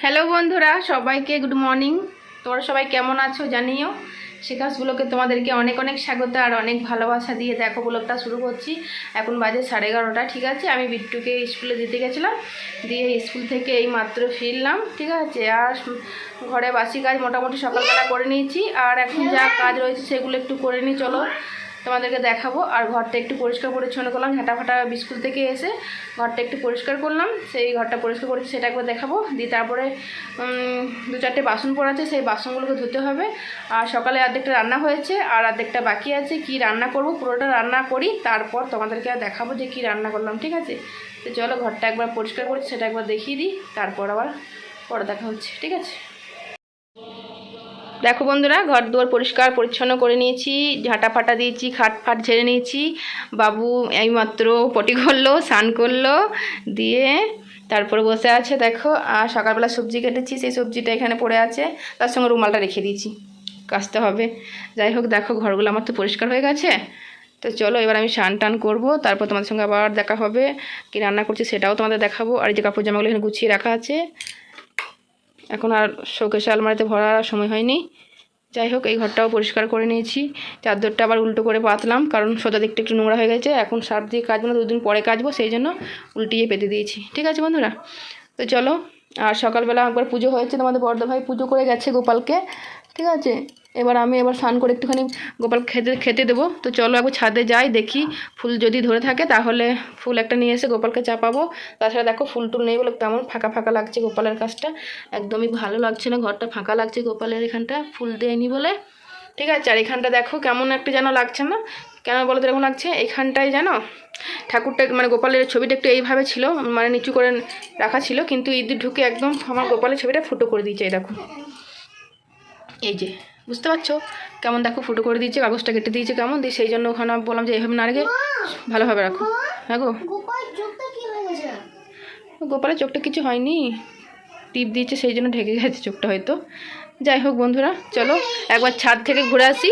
Hello বন্ধুরা, সবাইকে good morning তোমরা সবাই কেমন আছো জানিও? শিখাস ব্লকে তোমাদেরকে অনেক অনেক স্বাগত আর অনেক ভালোবাসা দিয়ে দেখো ব্লগটা শুরু করছি। এখন বাজে সাড়ে এগারোটা, ঠিক আছে? আমি বিট্টুকে স্কুলে দিতে গেছিলাম, দিয়ে স্কুল থেকে এই মাত্র ফিরলাম, ঠিক আছে? আর ঘরে বাসি কাজ মোটামুটি সকালবেলা করে নিয়েছি, আর এখন যা কাজ রয়েছে সেগুলো একটু করে নিই, চলো। তোমাদেরকে দেখাবো। আর ঘরটা একটু পরিষ্কার পরিচ্ছন্ন করলাম। ঝাঁটা ফাটা স্কুল থেকে এসে ঘরটা একটু পরিষ্কার করলাম। সেই ঘরটা পরিষ্কার করেছি, সেটা একবার দেখাবো। দিয়ে তারপরে দু চারটে বাসন পড়াচ্ছে, সেই বাসনগুলোকে ধুতে হবে। আর সকালে অর্ধেকটা রান্না হয়েছে, আর অর্ধেকটা বাকি আছে। কি রান্না করব, পুরোটা রান্না করি, তারপর তোমাদেরকে দেখাবো যে কি রান্না করলাম, ঠিক আছে? তো চলো, ঘরটা একবার পরিষ্কার করছি, সেটা একবার দেখিয়ে দিই, তারপর আবার পরে দেখা হচ্ছে, ঠিক আছে? দেখো বন্ধুরা, ঘর দুয়ার পরিষ্কার, পরিচ্ছন্ন করে নিয়েছি, ঝাঁটা ফাটা দিয়েছি, খাট ফাট ঝেড়ে নিয়েছি, বাবু এইমাত্র পটি করল, স্নান করল, দিয়ে তারপরে বসে আছে, দেখো, আর সকালবেলা সবজি কেটেছি, সেই সবজিটা এখানে পড়ে আছে, তার সঙ্গে রুমালটা রেখে দিয়েছি কাচতে হবে। যাই হোক, দেখো, ঘরগুলো আমার তো পরিষ্কার হয়ে গেছে, তো চলো এবার আমি স্নান টান করব, তারপর তোমাদের সঙ্গে আবার দেখা হবে, কি রান্না করছি সেটাও তোমাদের দেখাবো, আর যে কাপড় জামাগুলো এখানে গুছিয়ে রাখা আছে এখন আর শোকেশে আলমারিতে ভরার সময় হয়নি। যাই হোক, এই ঘরটাও পরিষ্কার করে নিয়েছি। চাদরটা আবার উল্টো করে পাতলাম, কারণ সোজা দিকটা একটু নোংরা হয়ে গেছে। এখন সার দিয়ে কাচবো না, দুদিন পরে কাজবো সেই জন্য উল্টিয়ে পেতে দিয়েছি। ঠিক আছে বন্ধুরা? তো চলো, আর সকালবেলা একবার পুজো হয়েছে, তোমাদের বর্ধ ভাই পুজো করে গেছে গোপালকে। ঠিক আছে? এবার আমি এবার স্নান করে একটুখানি গোপাল খেতে খেতে দেবো। তো চলো একবার ছাদে যাই, দেখি ফুল যদি ধরে থাকে তাহলে ফুল একটা নিয়ে এসে গোপালকে চাপাবো। তাছাড়া দেখো ফুল টুল নেই বলে কেমন ফাঁকা ফাঁকা লাগছে গোপালের কাজটা। একদমই ভালো লাগছে না, ঘরটা ফাঁকা লাগছে গোপালের এখানটা ফুল দেয়নি বলে। ঠিক আছে, আর এখানটা দেখো কেমন একটা যেন লাগছে না। কেন বলো তো এরকম লাগছে? এখানটায় জানো ঠাকুরটা মানে গোপালের ছবিটা একটু এইভাবে ছিল মানে নিচু করে রাখা ছিল, কিন্তু ঈদ ঢুকে একদম আমার গোপালের ছবিটা ফুটো করে দিয়েছে দেখো। এই যে। বুঝতে পারছ? কেমন দেখো ফুটো করে দিয়েছে কাগজটা কেটে দিয়েছে কেমন? দিয়ে সেই জন্য ওখানে বললাম যে এইভাবে না রেখে ভালোভাবে রাখো। হ্যাঁ গো। হয়ে গোপালের চোখটা কিছু হয়নি। টিপ দিয়েছে সেই জন্য ঢেকে গেছে চোখটা হয়তো। যাই হোক বন্ধুরা চলো একবার ছাদ থেকে ঘুরে আসি।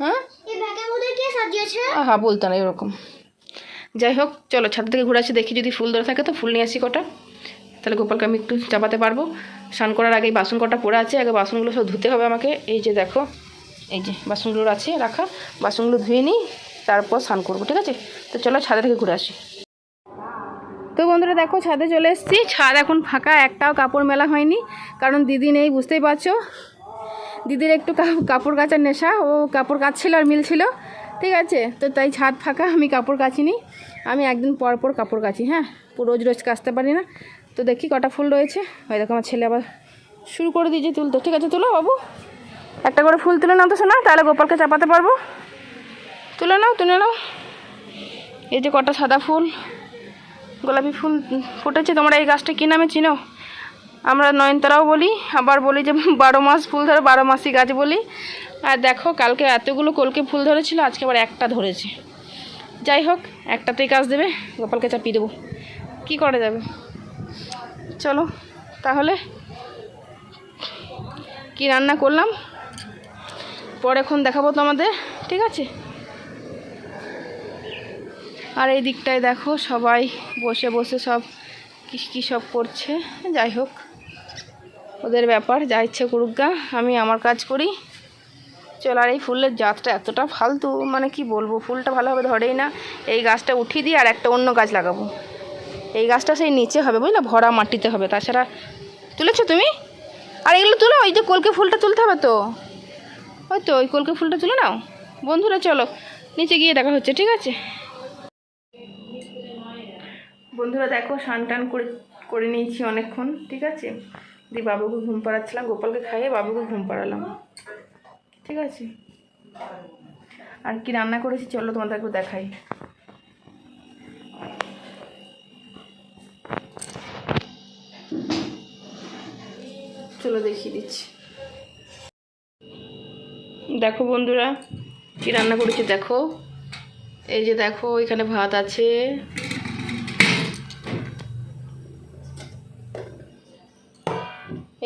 হ্যাঁ? আহা বলতো না এরকম। যাই হোক চলো ছাদ থেকে ঘুরে আসি দেখি যদি ফুল ধরে থাকে তো ফুল নিয়ে আসি কটা। তাহলে গোপালকে আমি একটু চাপাতে পারব। স্নান করার আগে বাসন কটা পড়ে আছে, আগে বাসনগুলো সব ধুতে হবে আমাকে। এই যে দেখো, এই যে বাসনগুলো আছে রাখা, বাসনগুলো ধুয়ে নিই, তারপর স্নান করব, ঠিক আছে? তো চলো ছাদে থেকে ঘুরে আসি। তো বন্ধুরা দেখো, ছাদে চলে এসেছি। ছাদ এখন ফাঁকা, একটাও কাপড় মেলা হয়নি। কারণ দিদি নেই, বুঝতেই পারছ? দিদির একটু কাপড় কাচার নেশা, ও কাপড় কাচছিল আর মিলছিল, ঠিক আছে? তো তাই ছাদ ফাঁকা, আমি কাপড় কাচিনি। আমি একদিন পর পর কাপড় কাচি হ্যাঁ? রোজ রোজ কাচতে পারি না। তো দেখি কটা ফুল রয়েছে। ওই দেখো আমার ছেলে আবার শুরু করে দিয়েছে তুলতে। ঠিক আছে, তুলো বাবু। একটা করে ফুল তুলে নাও তো শোনা তাহলে গোপালকে চাপাতে পারব। তুলে নাও তুলে নাও। এই যে কটা সাদা ফুল, গোলাপি ফুল ফুটেছে, তোমরা এই গাছটা কী নামে চিনো? আমরা নয়নতারাও বলি, আবার বলি যে বারো মাস ফুল ধরে, বারো মাসি গাছ বলি। আর দেখো, কালকে এতগুলো কলকে ফুল ধরেছিল, আজকে আবার একটা ধরেছে। যাই হোক, একটাতেই কাজ দেবে, গোপালকে চাপিয়ে দেবো। কী করা যাবে? চলো, তাহলে কি রান্না করলাম? পরে এখন দেখাবো তোমাদের, ঠিক আছে? আর এই দিকটায় দেখো, সবাই বসে বসে সব কী কী সব করছে, যাই হোক। ওদের ব্যাপার, যা ইচ্ছে করুক গা, আমি আমার কাজ করি। চল, আর এই ফুলের জাতটা এতটা ফালতু মানে কি বলব, ফুলটা ভালোভাবে ধরেই না। এই গাছটা উঠিয়ে দিয়ে আর একটা অন্য গাছ লাগাবো। এই গাছটা সেই নিচে হবে, বুঝলে? ভরা মাটিতে হবে। তাছাড়া তুলেছো তুমি? আর এগুলো তুলো, ওই যে কলকে ফুলটা তুলতে হবে তো? ওই তো, ওই কলকে ফুলটা তুলে নাও। বন্ধুরা, চলো, নিচে গিয়ে দেখা হচ্ছে, ঠিক আছে? বন্ধুরা, দেখো, স্নান টান করে করে নিয়েছি অনেকক্ষণ, ঠিক আছে? দিয়ে বাবুকে ঘুম পাড়াচ্ছিলাম, গোপালকে খাইয়ে বাবুকে ঘুম পাড়ালাম। ঠিক আছে। আর কি রান্না করেছি চলো তোমাদের একটু দেখাই। চলো দেখিয়ে দিচ্ছি। দেখো বন্ধুরা, কি রান্না করেছি দেখো। এই যে দেখো, এখানে ভাত আছে।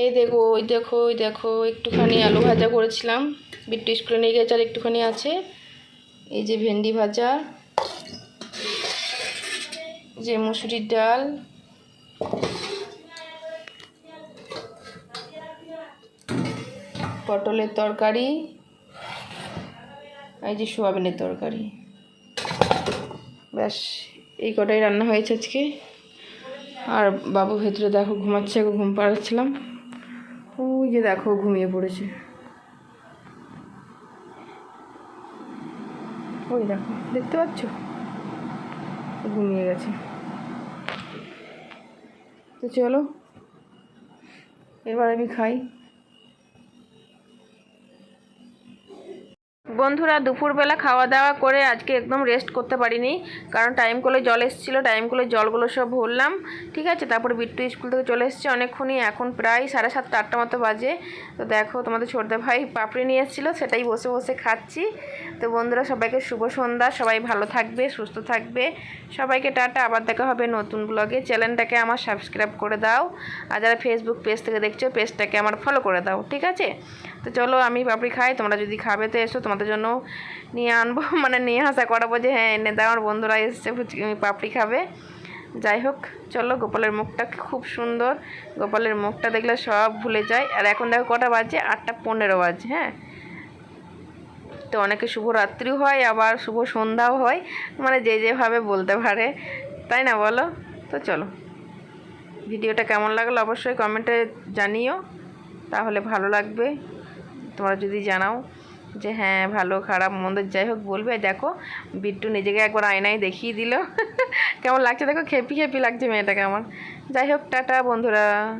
এই দেখো, ওই দেখো ওই দেখো, একটুখানি আলু ভাজা করেছিলাম। বিট্টু স্কুলে নিয়ে গেছে আর একটুখানি আছে। এই যে ভেন্ডি ভাজা, যে মুসুরির ডাল। পটলের তরকারি। এই যে সোয়াবিনের তরকারি। ব্যাস, এই কটাই রান্না হয়েছে আজকে। আর বাবু ভেতরে দেখো ঘুমাচ্ছে ঘুম পাড়াচ্ছিলাম। ওই যে দেখো, ঘুমিয়ে পড়েছে। ওই দেখো, দেখতে পাচ্ছ? ঘুমিয়ে গেছে। তো চলো, এবার আমি খাই। বন্ধুরা, দুপুরবেলা খাওয়া দাওয়া করে আজকে একদম রেস্ট করতে পারিনি, কারণ টাইম করে জল এসেছিল টাইম করে জলগুলো সব ভরলাম, ঠিক আছে? তারপরে বিট্টু স্কুল থেকে চলে এসেছে অনেকক্ষণই, এখন প্রায় সাড়ে সাতটা আটটা মতো বাজে। তো দেখো, তোমাদের ছোটদা ভাই পাপড়ি নিয়ে এসেছিল, সেটাই বসে বসে খাচ্ছি। তো বন্ধুরা, সবাইকে শুভ সন্ধ্যা। সবাই ভালো থাকবে, সুস্থ থাকবে। সবাইকে টাটা, আবার দেখা হবে নতুন ব্লগে। চ্যানেলটাকে আমার সাবস্ক্রাইব করে দাও। আর যারা ফেসবুক পেজ থেকে দেখছ পেজটাকে আমার ফলো করে দাও, ঠিক আছে? তো চলো, আমি পাপড়ি খাই। তোমরা যদি খাবে তো এসো, তোমাদের জন্য নিয়ে আনব। মানে নিয়ে আসা করাবো যে হ্যাঁ এনে দাও আমার বন্ধুরা এসছে পাপড়ি খাবে। যাই হোক, চলো, গোপালের মুখটা খুব সুন্দর। গোপালের মুখটা দেখলে সব ভুলে যায়। আর এখন দেখো, কটা বাজে? আটটা পনেরো বাজে হ্যাঁ? তো অনেকে শুভরাত্রিও হয়, আবার শুভ সন্ধ্যাও হয়। মানে যে যেভাবে বলতে পারে। তাই না বলো? তো চলো। ভিডিওটা কেমন লাগল অবশ্যই কমেন্টে জানিও। তাহলে ভালো লাগবে। তোমরা যদি জানাও যে হ্যাঁ ভালো, খারাপ, মন্দ, যাই হোক বলবে। দেখো, বিট্টু নিজেকে একবার আয়নায় দেখিয়ে দিল। কেমন লাগছে? দেখো, খেপি খেপি লাগছে মেয়েটাকে আমার। যাই হোক, টাটা বন্ধুরা।